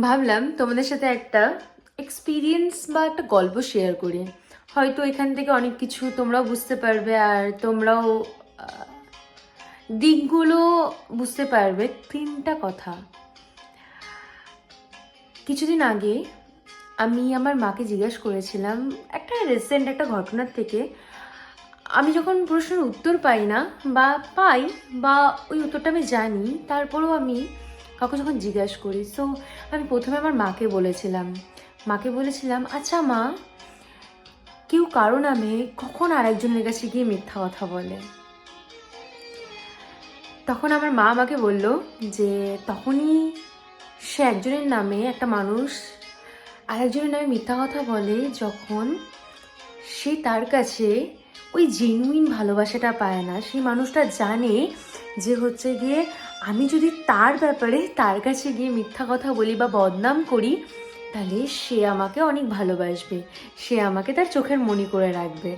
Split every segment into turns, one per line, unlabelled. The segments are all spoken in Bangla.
ভাবলাম তোমাদের সাথে একটা এক্সপিরিয়েন্স বা একটা গল্প শেয়ার করি। হয়তো এখান থেকে অনেক কিছু তোমরাও বুঝতে পারবে আর তোমরাও দিকগুলো বুঝতে পারবে। তিনটা কথা। কিছুদিন আগে আমি আমার মাকে জিজ্ঞাসা করেছিলাম, একটা রিসেন্ট একটা ঘটনার থেকে, আমি যখন প্রশ্নের উত্তর পাই না বা পাই বা ওই উত্তরটা আমি জানি, তারপরেও আমি কাউকে যখন জিজ্ঞাসা করি সো আমি প্রথমে আমার মাকে বলেছিলাম। মাকে বলেছিলাম আচ্ছা মা, কেউ কারও নামে কখন আরেকজনের কাছে গিয়ে মিথ্যা কথা বলে? তখন আমার মা আমাকে বলল যে, তখনই সে একজনের নামে একটা মানুষ আরেকজনের নামে মিথ্যা কথা বলে যখন সে তার কাছে ওই জেনুইন ভালোবাসাটা পায় না, সেই মানুষটা জানে যে হচ্ছে গিয়ে আমি যদি তার ব্যাপারে, তার কাছে গিয়ে মিথ্যা কথা বলি বা বদনাম করি, তাহলে সে আমাকে অনেক ভালোবাসবে। সে আমাকে তার চোখের মনি করে রাখবে।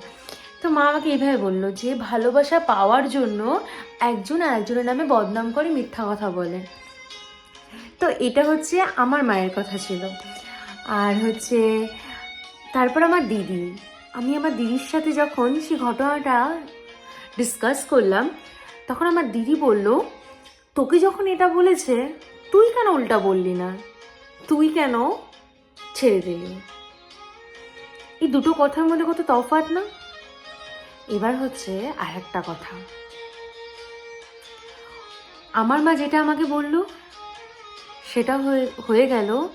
তো মা আমাকে এইভাবে বলল যে, ভালোবাসা পাওয়ার জন্য একজন আর একজনের নামে বদনাম করে মিথ্যা কথা বলে। তো এটা হচ্ছে আমার মায়ের কথা ছিল। আর হচ্ছে, তারপর আমার দিদি। আমি আমার দিদির সাথে যখন সেই ঘটনাটা ডিসকাস করলাম, তখন আমার দিদি বলল তোকে যখন এটা বলেছে, তুই কেন উল্টা বললি না? তুই কেন ছেড়ে দিলি? এই দুটো কথার মধ্যে কত তফাৎ না? এবার হচ্ছে আর একটা কথা। আমার মা যেটা আমাকে বলল, সেটা হয়ে হয়ে গেল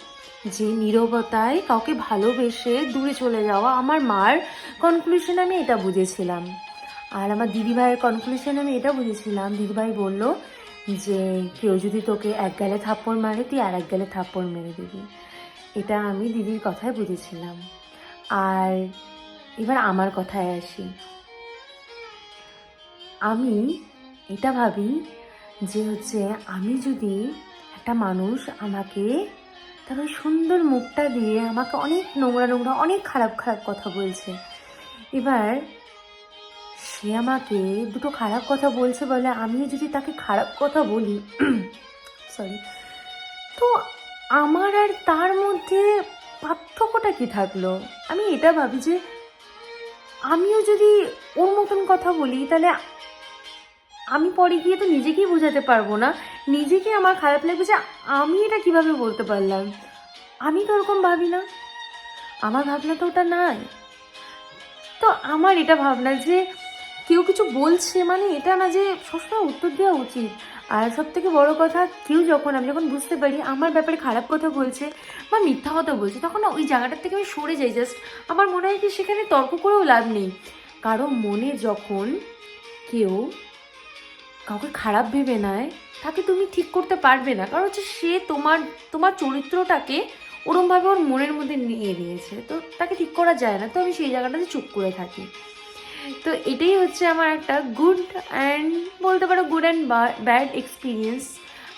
যে নীরবতায় কাউকে ভালোবেসে দূরে চলে যাওয়া আমার মার কনক্লুশন আমি এটা বুঝেছিলাম। আর আমার দিদিভাইয়ের কনক্লুশন আমি এটা বুঝেছিলাম। দিদিভাই বলল যে কেউ যদি তোকে এক গালে থাপ্পড় মারে, তুই আর এক গালে থাপ্পড় মেরে দিবি। এটা আমি দিদির কথায় বুঝেছিলাম। আর এবার আমার কথায় আসি। আমি এটা ভাবি যে হচ্ছে আমি যদি একটা মানুষ আমাকে তার ওই সুন্দর মুখটা দিয়ে আমাকে অনেক নোংরা নোংরা, অনেক খারাপ খারাপ কথা বলছে। এবার সে আমাকে দুটো খারাপ কথা বলছে বলে আমিও যদি তাকে খারাপ কথা বলি সরি তো আমার আর তার মধ্যে পার্থক্যটা কি থাকল? আমি এটা ভাবি যে আমিও যদি ওর মতন কথা বলি, তাহলে আমি পরে গিয়ে তো নিজেকেই বোঝাতে পারব না। নিজেকে আমার খারাপ লাগবে যে আমি এটা কীভাবে বলতে পারলাম? আমি তো ওরকম ভাবি না। আমার ভাবনা তো ওটা নাই। তো আমার এটা ভাবনা যে কেউ কিছু বলছে মানে এটা না যে সবসময় উত্তর দেওয়া উচিত। আর সব থেকে বড় কথা, কেউ যখন, আমি যখন বুঝতে পারি আমার ব্যাপারে খারাপ কথা বলছে বা মিথ্যা কথা বলছে, তখন না ওই জায়গাটার থেকে আমি সরে যাই জাস্ট আমার মনে হয় কি সেখানে তর্ক করেও লাভ নেই। কারও মনে যখন কেউ কাউকে খারাপ ভেবে নেয়, তাকে তুমি ঠিক করতে পারবে না। কারণ হচ্ছে সে তোমার তোমার চরিত্রটাকে ওরমভাবে ওর মনের মধ্যে নিয়ে নিয়েছে। তো তাকে ঠিক করা যায় না। তো আমি সেই জায়গাটাতে চুপ করে থাকি। তো এটাই হচ্ছে আমার একটা গুড অ্যান্ড বলতে পারো গুড অ্যান্ড ব্যাড এক্সপিরিয়েন্স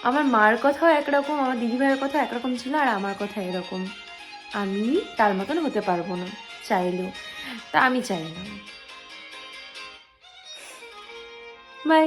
আমার মার কথাও একরকম, আমার দিদিভাইয়ের কথা একরকম ছিল আর আমার কথা এরকম। আমি তার মতন হতে পারব না, চাইলেও। তা আমি চাই না। বাই